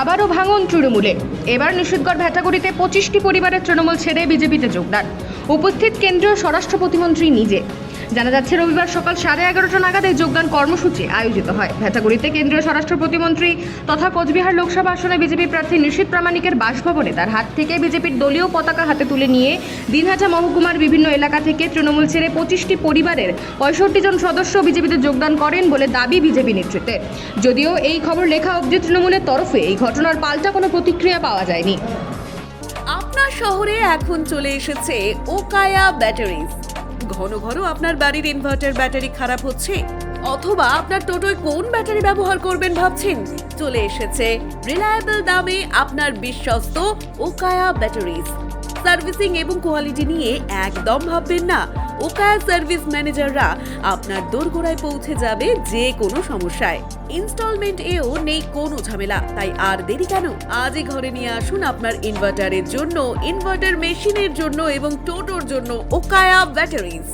আবারও ভাঙন তৃণমূলে এবার নিষিদ্ধগড় ভ্যাটাগুড়িতে পঁচিশটি পরিবারের তৃণমূল ছেড়ে বিজেপিতে যোগদান। উপস্থিত কেন্দ্রীয় স্বরাষ্ট্র প্রতিমন্ত্রী নিজে। জানা যাচ্ছে, রবিবার সকাল সাড়ে এগারোটা নাগাদ এই যোগদান কর্মসূচি আয়োজিত হয়। ভ্যাটাগুড়িতে কেন্দ্রীয় স্বরাষ্ট্র প্রতিমন্ত্রী তথা কোচবিহার লোকসভা আসনে বিজেপি প্রার্থী নিশীত প্রামাণিকের বাসভবনে তার হাত থেকে বিজেপির দলীয় পতাকা হাতে তুলে নিয়ে দিনহাটা মহকুমার বিভিন্ন এলাকা থেকে তৃণমূল ছেড়ে পঁচিশটি পরিবারের পঁয়ষট্টি জন সদস্য বিজেপিতে যোগদান করেন বলে দাবি বিজেপি নেতৃত্বের। যদিও এই খবর লেখা অবধি তৃণমূলের তরফে এই ঘটনার পাল্টা কোনো প্রতিক্রিয়া পাওয়া যায়নি। আপনার শহরে এখন চলে এসেছে ওকায়া ব্যাটারিজ। ঘন ঘন আপনার বাড়ির ইনভার্টার ব্যাটারি খারাপ হচ্ছে, অথবা আপনার টোটোয় কোন ব্যাটারি ব্যবহার করবেন ভাবছেন? চলে এসেছে রিলায়েবল দামে আপনার বিশ্বস্ত ওকায়া ব্যাটারিজ সার্ভিসিং এবং কোয়ালিটি নিয়ে একদম ভাববেন না। ওকায়া সার্ভিস ম্যানেজাররা আপনার দোরগোড়ায় পৌঁছে যাবে যে কোনো সমস্যায়। ইনস্টলমেন্ট এও নেই কোনো ঝামেলা। তাই আর দেরি কেন? আজই ঘরে নিয়ে আসুন আপনার ইনভার্টারের জন্য, ইনভার্টার মেশিনের জন্য এবং টোটোর জন্য ওকায়া ব্যাটারিজ।